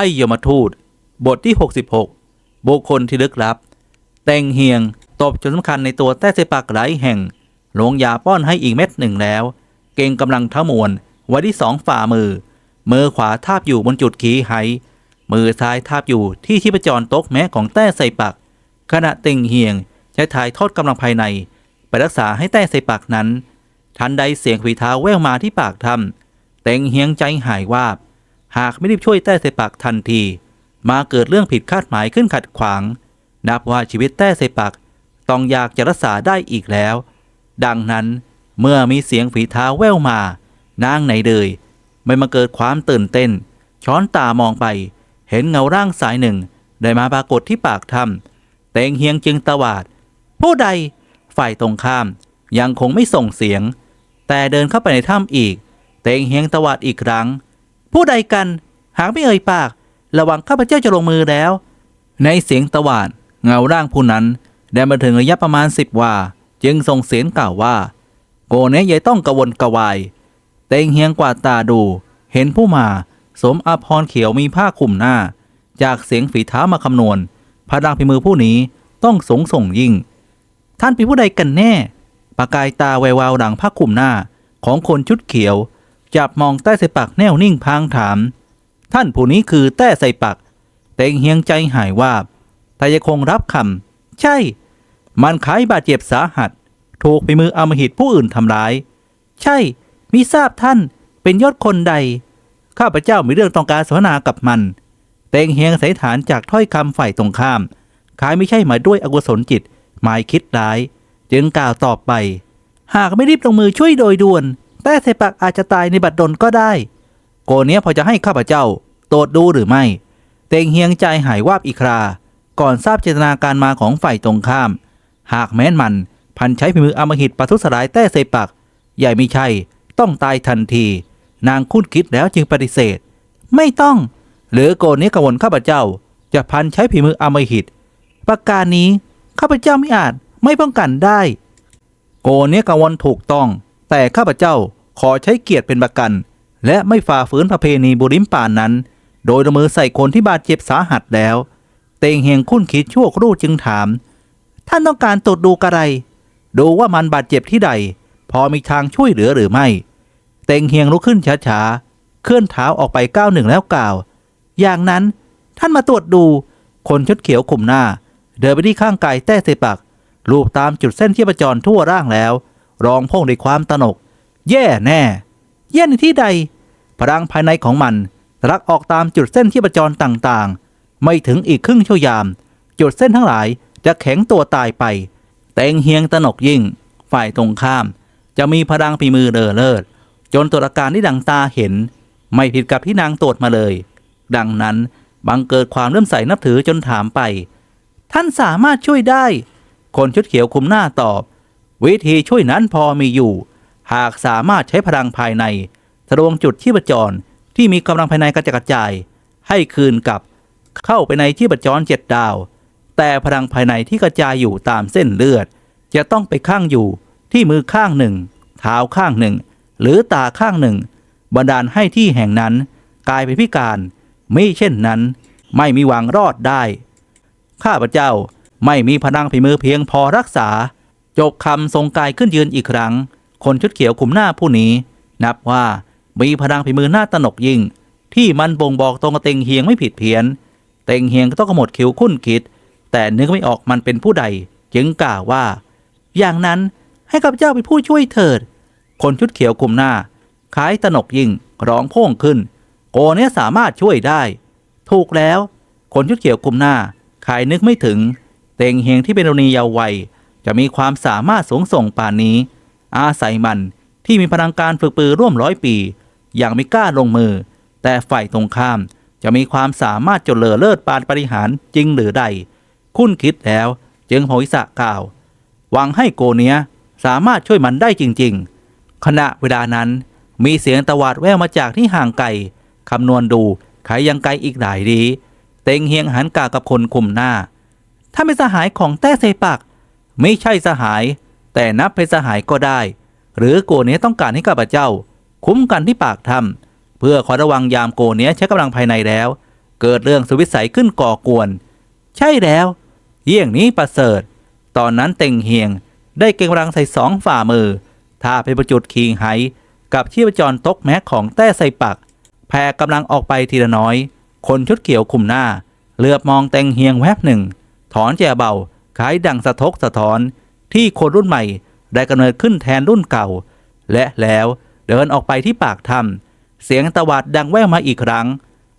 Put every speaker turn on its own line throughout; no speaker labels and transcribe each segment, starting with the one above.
พ่ยมทูต บทที่ 66 บุคคลที่ลึกลับ แต่งเฮียงตบจนสำคัญในตัวแต้เสปักหลายแห่ง หลวงยาป้อนให้อีกเม็ดหนึ่งแล้ว เก่งกำลังทั้งมวลไว้ที่สองฝ่ามือ มือขวาทาบอยู่บนจุดขีไหมือซ้ายทาบอยู่ที่ชีพจรตกแม้ของแต้ใส่ปัก ขณะเต็งเฮียงใช้ถ่ายทอดกำลังภายใน ไปรักษาให้แต้ใส่ปักนั้น ทันใดเสียงฝีเท้าแว่วมาที่ปากถ้ำเต็งเฮียงใจหายวาบ หากไม่รีบช่วยแต้เสปักทันที มาเกิดเรื่องผิดคาดหมายขึ้นขัดขวาง นับว่าชีวิตแต้เสปักต้องอยากจะรักษาได้อีกแล้ว ดังนั้นเมื่อมีเสียงฝีเท้าแว่วมา นางไหนเลยไม่มาเกิดความตื่นเต้น ช้อนตามองไป เห็นเงาร่างสายหนึ่ง ได้มาปรากฏที่ปากถ้ำเตงเฮียงจึงตวาด ผู้ใด ฝ่ายตรงข้ามยังคงไม่ส่งเสียง แต่เดินเข้าไปในถ้ำอีก เตงเฮียงตวาดอีกครั้ง ผู้ใดกัน หากไม่เอ่ยปาก ระวังข้าพเจ้าจะลงมือแล้ว ในเสียงตะวาดเงาร่างผู้นั้นได้มาถึงระยะประมาณสิบวา จึงส่งเสียงกล่าวว่า โกเนี้ยยต้องกระวนกระวาย เตงเฮียงกว่าตาดู เห็นผู้มาสมอาพรเขียวมีผ้าคลุมหน้า จากเสียงฝีเท้ามาคำนวณพลังพิมือผู้นี้ต้องสงส่งยิ่ง ท่านเป็นผู้ใดกันแน่ ประกายตาแวววาวดังผ้าคลุมหน้าของคนชุดเขียว จับมองใต้ใส่ปักแน่วนิ่งพางถาม ท่านผู้นี้คือแต้ใส่ปัก เต็งเฮียงใจหายวาบแต่ยังคงรับคำใช่ มันขายบาดเจ็บสาหัส ถูกไปมืออำมหิตผู้อื่นทำร้าย ใช่มิทราบท่านเป็นยอดคนใด ข้าพเจ้ามีเรื่องต้องการสนทนากับมัน เต็งเฮียงสายฐานจากถ้อยคำฝ่ายตรงข้ามขายไม่ใช่หมายด้วยอกุศลจิต หมายคิดร้าย จึงกล่าวตอบไป หากไม่รีบลงมือช่วยโดยด่วน แต่เสปักอาจจะตายในบัดดลก็ได้ โกเนี้ยพอจะให้ข้าพเจ้าตรวจดูหรือไม่ เตงเฮียงใจหายวาบอีครา ก่อนทราบเจตนาการมาของฝ่ายตรงข้าม หากแม้นมันพันใช้ฝีมืออมหิตปะทุสลายแต้เสปัก ใหญ่ไม่ใช่ ต้องตายทันที นางคุ้นคิดแล้วจึงปฏิเสธ ไม่ต้อง หรือโกเนี้ยกังวลข้าพเจ้า จะพันใช้ฝีมืออมหิต ประการนี้ข้าพเจ้าไม่อาจไม่ป้องกันได้ โกเนี้ยกังวลถูกต้อง แต่ข้าพเจ้าขอใช้เกียรติเป็นประกัน และไม่ฝ่าฝืนประเพณีบุริมป่านนั้น โดยละมือใส่คนที่บาดเจ็บสาหัสแล้ว เตงเฮงคุ้นคิดชั่วครู่จึงถาม ท่านต้องการตรวจดูกระไร ดูว่ามันบาดเจ็บที่ใด พอมีทางช่วยเหลือหรือไม่ เตงเฮียงลุกขึ้นช้าๆ เคลื่อนเท้าออกไปก้าวหนึ่งแล้วกล่าว อย่างนั้นท่านมาตรวจดู คนชุดเขียวข่มหน้า เดินไปที่ข้างกายแต้เสปัก รูปตามจุดเส้นที่ประจรทั่วร่างแล้ว ร้องพ่งด้วยความตนก แย่แน่ แย่ในที่ใด พลังภายในของมันทะลักออกตามจุดเส้นที่ประจรต่างๆ ไม่ถึงอีกครึ่งชั่วยาม จุดเส้นทั้งหลายจะแข็งตัวตายไปเต็งเฮียงตนกยิ่ง ฝ่ายตรงข้าม จะมีพลังฝีมือเลอเลิศ จนตรวอาการที่ดังตาเห็น ไม่ผิดกับที่นางตรวจมาเลย ดังนั้นบังเกิดความเริ่มใส่นับถือจนถามไป ท่านสามารถช่วยได้ คนชุดเขียวคุมหน้าตอบ วิธีช่วยนั้นพอมีอยู่ หากสามารถใช้พลังภายในทะลวงจุดที่ประจรที่มีกำลังภายในกระจัดกระจาย ให้คืนกับเข้าไปในที่ประจรเจ็ดดาว แต่พลังภายในที่กระจายอยู่ตามเส้นเลือด จะต้องไปข้างอยู่ที่มือข้างหนึ่งเท้าข้างหนึ่ง หรือตาข้างหนึ่ง บันดาลให้ที่แห่งนั้น กลายเป็นพิการมิเช่นนั้น ไม่มีหวังรอดได้ ข้าพเจ้าไม่มีพลังฝีมือเพียงพอรักษา จบคำทรงกายขึ้นยืนอีกครั้ง คนชุดเขียวคุมหน้าผู้นี้ นับว่ามีพลังฝีมือหน้าตนกยิ่ง ที่มันบ่งบอกตรงกับเต็งเฮียงไม่ผิดเพี้ยน เต็งเฮียงก็ต้องขมวดคิ้วคุ้นคิด แต่นึกไม่ออกมันเป็นผู้ใด จึงกล่าวว่า อย่างนั้นให้ข้าพเจ้าเป็นผู้ช่วยเถิด คนชุดเขียวคุมหน้าคล้ายตนกยิ่งร้องโพ่งขึ้น โกเนี้ยสามารถช่วยได้ ถูกแล้ว คนชุดเขียวคุมหน้าขายนึกไม่ถึง เต็งเฮียงที่เป็นโรนีเยาว์วัย จะมีความสามารถสูงส่งป่านนี้ อาศัยมันที่มีพลังการฝึกปือร่วมร้อยปี อย่างไม่กล้าลงมือ แต่ฝ่ายตรงข้ามจะมีความสามารถจดเลอเลิศปานปริหารจริงหรือใด คุ้นคิดแล้วจึงโหยสะกล่าว หวังให้โกเนียสามารถช่วยมันได้จริง ๆ ขณะเวลานั้นมีเสียงตวาดแว่วมาจากที่ห่างไกลคำนวณดูใครยังไกลอีกหลายดี เต็งเฮียงหันกล่าวกับคนคุมหน้า ถ้าเป็นสหายของแต้เซปัก ไม่ใช่สหาย แต่นับเป็นสหายก็ได้ หรือโกเนี้ยต้องการให้ข้าพเจ้า คุ้มกันที่ปากถ้ำเพื่อขอระวังยามโกเนี้ยใช้กำลังภายในแล้ว เกิดเรื่องสวิสัยขึ้นก่อกวน ใช่แล้ว เยี่ยงนี้ประเสริฐ ตอนนั้นเต็งเฮียง ได้เก่งกำลังใส่สองฝ่ามือถ้าไปประจุดคิงไหกับชีพจรตกแม็กของแต้ใส่ปักแผ่กำลังออกไปทีละน้อย คนชุดเขียวคุมหน้าเหลือบมองเต็งเฮียงแวบหนึ่ง ถอนแจเบา ขายดังสะทกสะท้อนที่คนรุ่นใหม่ได้กำเนิดขึ้นแทนรุ่นเก่า และแล้วเดินออกไปที่ปากถ้ำเสียงตวาดดังแว่วมาอีกครั้ง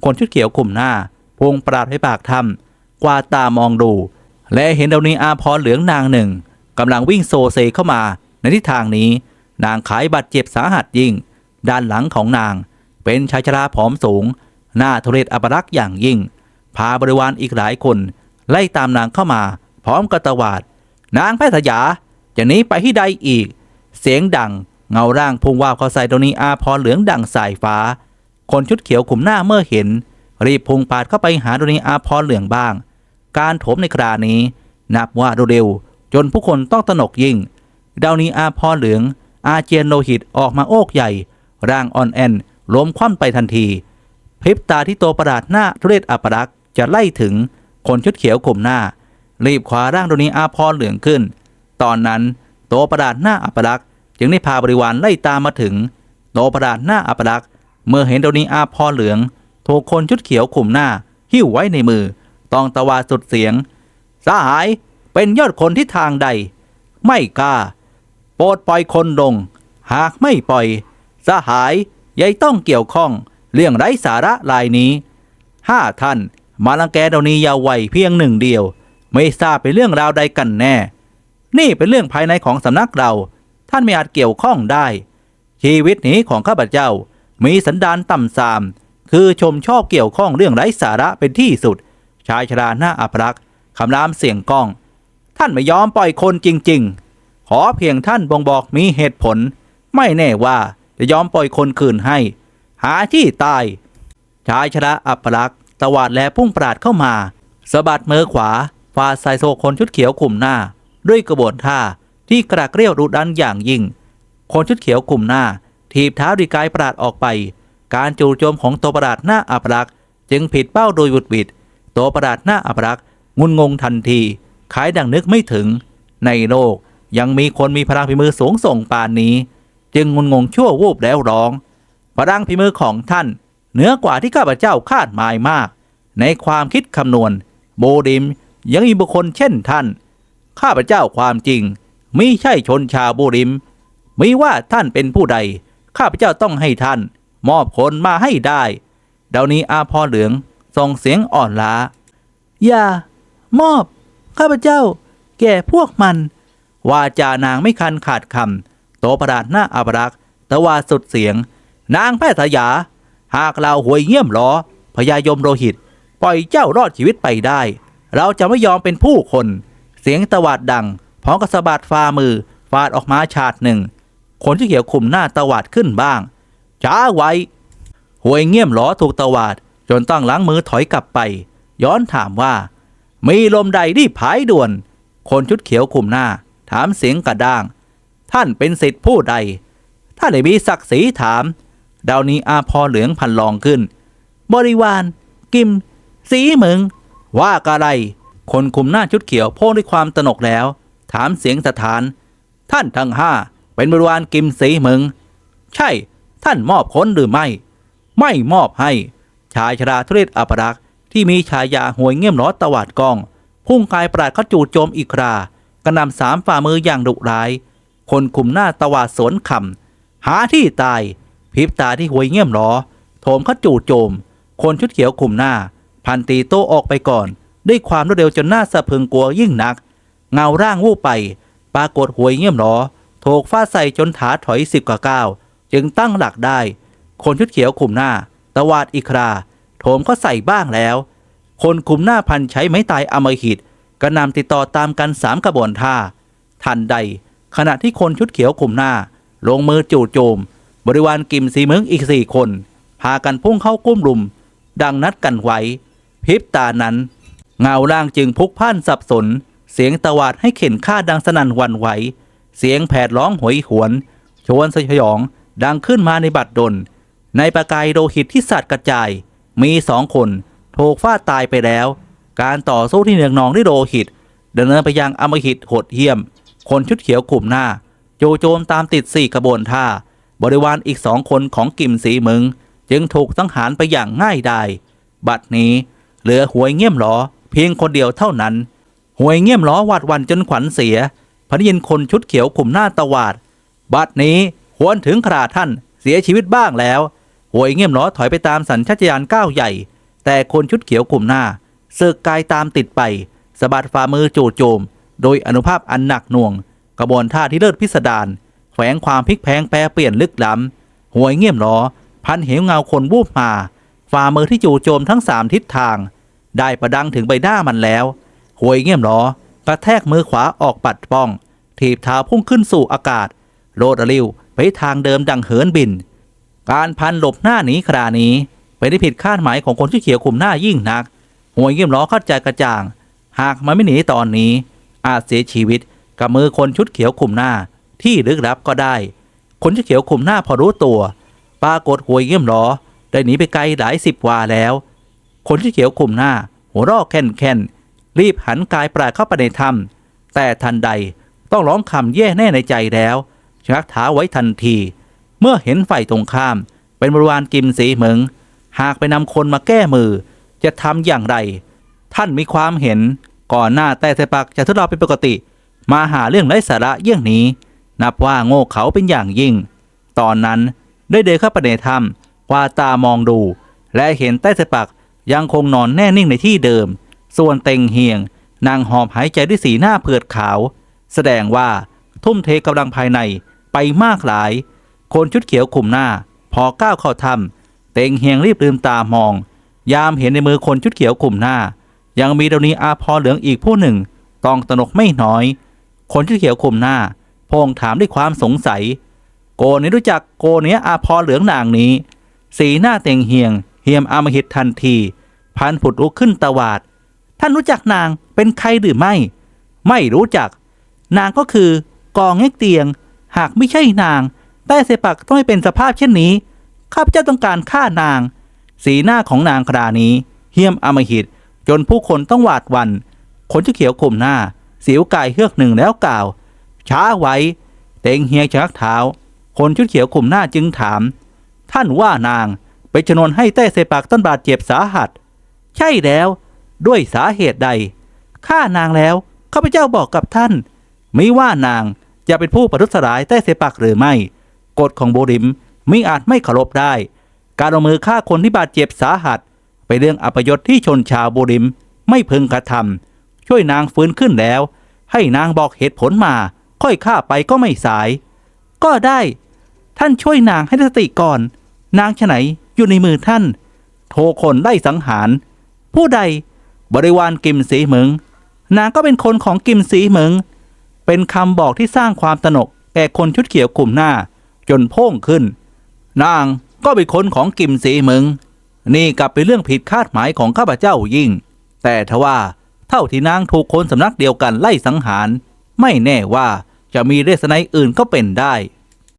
คนชุดเขียวคุมหน้าพงปราดให้ปากถ้ำกวาตามองดู และเห็นดาวนีอาพรเหลืองนางหนึ่งกำลังวิ่งโซเซเข้ามาในทิศทางนี้ นางขายบาดเจ็บสาหัสยิ่ง ด้านหลังของนาง เป็นชายชราผอมสูง หน้าทุเรศอัปรักษ์อย่างยิ่ง พาบริวารอีกหลายคน ไล่ตามนางเข้ามา พร้อมกระตวาด นางแพทย์สยาจะนี้ไปที่ใดอีก เสียงดังเงาร่างพุ่งว่าวเข้าใส่ดวงนีอาพรเหลืองดังสายฟ้า คนชุดเขียวขุมหน้าเมื่อเห็น รีบพุ่งปาดเข้าไปหาดนีอาพรเหลืองบ้าง การโถมในครานี้ นับว่าเร็วจนผู้คนต้องตนกยิ่งดาวนีอาพรเหลือง อาเจียนโลหิตออกมาโอกใหญ่ ร่างอ่อนแอนล้มคว่ำไปทันที พริบตาที่โตประหลาดหน้าทุเรศอัปรักษ์จะไล่ถึงคนชุดเขียวข่มหน้า รีบคว้าร่างดวงนีอาพรเหลืองขึ้น ตอนนั้นโตประหลาดหน้าอัปรักษ์จึงได้พาบริวารไล่ตามมาถึงโตประหลาดหน้าอัปรักษ์เมื่อเห็นดวงนีอาพรเหลืองถูกคนชุดเขียวข่มหน้า หิ้วไว้ในมือ ต้องตะวาสุดเสียง สหายเป็นยอดคนที่ทางใด ไม่กล้า โปรดปล่อยคนลง หากไม่ปล่อย สหายยายต้องเกี่ยวข้อง เรื่องไร้สาระลายนี้ห้าท่านมาลังแกดานียาววัยเพียงหนึ่งเดียว ไม่ทราบเป็นเรื่องราวใดกันแน่ นี่เป็นเรื่องภายในของสำนักเรา ท่านไม่อาจเกี่ยวข้องได้ ชีวิตนี้ของข้าพเจ้า มีสันดานต่ำทราม คือชมชอบเกี่ยวข้องเรื่องไร้สาระเป็นที่สุด ชายชราหน้าอัปรักษ์คำรามเสียงก้อง ท่านไม่ยอมปล่อยคนจริง ๆ ขอเพียงท่านบ่งบอกมีเหตุผล ไม่แน่ว่าจะยอมปล่อยคนคืนให้ หาที่ตาย ชายชราอัปรักษ์ตวาดและพุ่งปราดเข้ามาสะบัดมือขวา ฟาดใส่โซคนชุดเขียวกลุ่มหน้า ด้วยกระบวนท่าที่กระเกรียวดุดันอย่างยิ่ง คนชุดเขียวกลุ่มหน้าทีบเท้าดีกายปราดออกไป การจู่โจมของตัวประหลาดหน้าอัปรักจึงผิดเป้าโดยบุดบิดตัวประหลาดหน้าอัปรักงุนงงทันทีขายดังนึกไม่ถึง ในโลกยังมีคนมีพลังฝีมือสูงส่งปานนี้ จึงงุนงงชั่ววูบแล้วร้องพลังฝีมือของท่าน เหนือกว่าที่ข้าพเจ้าคาดหมายมาก ในความคิดคำนวณ โบดิม ยังมีบุคคลเช่นท่าน ข้าพเจ้าความจริงมิใช่ชนชาวโบดิมมิว่าท่านเป็นผู้ใด ข้าพเจ้าต้องให้ท่าน มอบคนมาให้ได้เดาวนี้อาพรเหลืองส่งเสียงอ่อนล้า อย่า มอบ ข้าพเจ้า แก่พวกมัน วาจานางไม่คันขาดคำโตประหลาดหน้าอับรักตะวาสุดเสียง นางแพทย์สยา หากเราหวยเงี่ยมล้อพญายมโรหิต ปล่อยเจ้ารอดชีวิตไปได้ เราจะไม่ยอมเป็นผู้คน เสียงตะวาดดังพร้อมกับสะบัดฝ่ามือฟาดออกมาฉาดหนึ่ง คนที่เขียวคุมหน้าตะวาดขึ้นบ้าง ช้าไว้หวยเงี่ยมล้อถูกตะวาด จนต้องล้างมือถอยกลับไป ย้อนถามว่า มีลมใดรีบผายด่วน คนชุดเขียวคุมหน้า ถามเสียงกระด้าง ท่านเป็นสิทธิผู้ใด ท่านได้มีศักดิ์ศรีถาม ดาวนี้อาพอเหลืองพันลองขึ้น บริวาร กิม สีเหมึง ว่ากะไร คนคุมหน้าชุดเขียวโพ้งด้วยความตนกแล้ว ถามเสียงสถาน ท่านทั้งห้าเป็นบริวารกิมสีมึง ใช่ ท่านมอบคนหรือไม่ ไม่มอบให้ ชายชราทุเรศอัปรักษ์ที่มีฉายาห่วยเงี่ยมล้อตวาดกอง พุ่งกายปราดเขาจู่โจมอีกครากระนำสามฝ่ามืออย่างดุร้าย คนคุมหน้าตวาดสวนคำหาที่ตายพริบตาที่ห่วยเงี่ยมล้อโถมเขาจู่โจม คนชุดเขียวคุมหน้า พันตีโต้ออกไปก่อน ด้วยความรวดเร็วจนหน้าสะพรึงกลัวยิ่งนัก เงาร่างวูบไป ปรากฏหวยเงี่ยมล้อถูกฟาดใส่จนถาถอยสิบกว่าก้าวจึงตั้งหลักได้ คนชุดเขียวคุมหน้า ตวาดอีกคราโถมเขาใส่บ้างแล้ว คนคุมหน้าพันใช้ไม้ตายอมหิตกระนำติดต่อตามกันสามกระบวนท่า ทันใด ขณะที่คนชุดเขียวคุมหน้า ลงมือจู่โจม บริวารกิมสีเมืองอีกสี่คน พากันพุ่งเข้ากุ้มลุม ดังนัดกันไว้ พริบตานั้น เงาร่างจึงพุกพ่านสับสน เสียงตวาดให้เข็นฆ่าดังสนั่นหวันไหว เสียงแผดร้องหวยหวนชวนสยองดังขึ้นมาในบัดดล ในประกายโลหิตที่สัดกระจาย มีสองคนถูกฟาดตายไปแล้ว การต่อสู้ที่เนืองนองด้วยโลหิตดำเนินไปยังอมหิตโหดเหี้ยม คนชุดเขียวกลุ่มหน้า โจโจมตามติดสี่ขบวนท่า บริวารอีกสองคนของกิมสีมึง จึงถูกสังหารไปอย่างง่ายดายบัดนี้ เหลือหวยเงี่ยมหลอเพียงคนเดียวเท่านั้น หวยเงี่ยมหลอหวาดวันจนขวัญเสียพนิยินคนชุดเขียวกลุ่มหน้าตวาด บัดนี้หวนถึงคราท่านเสียชีวิตบ้างแล้ว หวยเงี่ยมหลอถอยไปตามสัญชาตญาณก้าวใหญ่ แต่คนชุดเขียวกลุ่มหน้าเสือกกายตามติดไปสะบัดฝ่ามือจู่โจม โดยอนุภาพอันหนักหน่วง กระบวนท่าที่เลิศพิสดารแฝงความพลิกแพงแปรเปลี่ยนลึกล้ำหวยเงี่ยมหลอพันเหวเงาคนวูบมา ฝ่ามือที่จู่โจมทั้งสามทิศทาง ได้ประดังถึงใบหน้ามันแล้วหวยเงี่ยมหลอกระแทกมือขวาออกปัดป้อง ถีบเท้าพุ่งขึ้นสู่อากาศ โลดระลิวไปทางเดิมดังเหินบิน การพันหลบหน้าหนีครานี้เป็นที่ผิดคาดหมายของคนที่เขียวคุมหน้ายิ่งนักหวยเงี่ยมล้อเข้าใจกระจ่าง หากมันไม่หนีตอนนี้ อาจเสียชีวิตกับมือคนชุดเขียวคุมหน้าที่ลึกลับก็ได้ คนชุดเขียวคุมหน้าพอรู้ตัว ปรากฏหวยเงี่ยมล้อ ได้หนีไปไกลหลายสิบวาแล้ว คนชุดเขียวคุมหน้า หัวรอกแค่นแค่นรีบหันกายปราเข้าไปในถ้ำแต่ทันใดต้องร้องคำแย่แน่ในใจแล้วชักเท้าไว้ทันที เมื่อเห็นฝ่ายตรงข้าม เป็นบริวารกิมสีเหมิง หากไปนำคนมาแก้มือ จะทำอย่างไร ท่านมีความเห็นก่อนหน้าแต่เสปักจะทดลองเป็นปกติ มาหาเรื่องไร้สาระเยี่ยงนี้ นับว่าโง่เขาเป็นอย่างยิ่ง ตอนนั้นได้เดินเข้าไปในถ้ำ ว่าตามองดู และเห็นใต้เสปักยังคงนอนแน่นิ่งในที่เดิม ส่วนเต็งเฮียง นางหอบหายใจด้วยสีหน้าเผือดขาว แสดงว่าทุ่มเทกำลังภายในไปมากหลาย คนชุดเขียวคุมหน้า พอก้าวเข้าถ้ำเต็งเฮียงรีบลืมตามอง ยามเห็นในมือคนชุดเขียวคุมหน้า ยังมีดาวนีอาพรเหลืองอีกผู้หนึ่งต้องตนกไม่น้อย คนชุดเขียวคุมหน้าพงถามด้วยความสงสัย โกนี้รู้จักโกเนี้ยอาพรเหลืองนางนี้ สีหน้าเต็งเฮียง เฮียมอามหิตทันทีพันผุดลุกขึ้นตวาด ท่านรู้จักนางเป็นใครหรือไม่ ไม่รู้จัก นางก็คือกองเง็กเตียง หากไม่ใช่นางแต่เสปักต้องไม่เป็นสภาพเช่นนี้ ข้าพเจ้าต้องการฆ่านาง สีหน้าของนางครานี้เหี้ยมอมหิต จนผู้คนต้องหวาดหวันคนที่เขียวข่มหน้า สิวกายเฮือกหนึ่งแล้วกล่าว ช้าไว้ เต็งเฮียชักเท้า คนชุดเขียวข่มหน้าจึงถาม ท่านว่านางไปชนวนให้แต้เสปักต้นบาดเจ็บสาหัส ใช่แล้ว ด้วยสาเหตุใดฆ่านางแล้วข้าพเจ้าบอกกับท่าน ไม่ว่านางจะเป็นผู้ประทุษร้ายใต้เสปักหรือไม่ กฎของโบริมมิอาจไม่เคารพได้ การเอามือฆ่าคนที่บาดเจ็บสาหัส ไปนเรื่องอัปยศที่ชนชาวโบริมไม่พึงกระทำช่วยนางฟื้นขึ้นแล้ว ให้นางบอกเหตุผลมา ค่อยฆ่าไปก็ไม่สาย ก็ได้ ท่านช่วยนางให้สติก่อน นางฉไหนอยู่ในมือท่าน โทรคนได้สังหาร ผู้ใดบริวารกิมสีเหมิง นางก็เป็นคนของกิมสีเหมิง เป็นคำบอกที่สร้างความตนกแก่คนชุดเขียวกลุ่มหน้า จนพ่งขึ้น นางก็เป็นคนของกิมสีเหมิง นี่กลับเป็นเรื่องผิดคาดหมายของข้าพเจ้ายิ่ง แต่ทว่าเท่าที่นางถูกคนสำนักเดียวกันไล่สังหาร ไม่แน่ว่าจะมีเรศนัยอื่นก็เป็นได้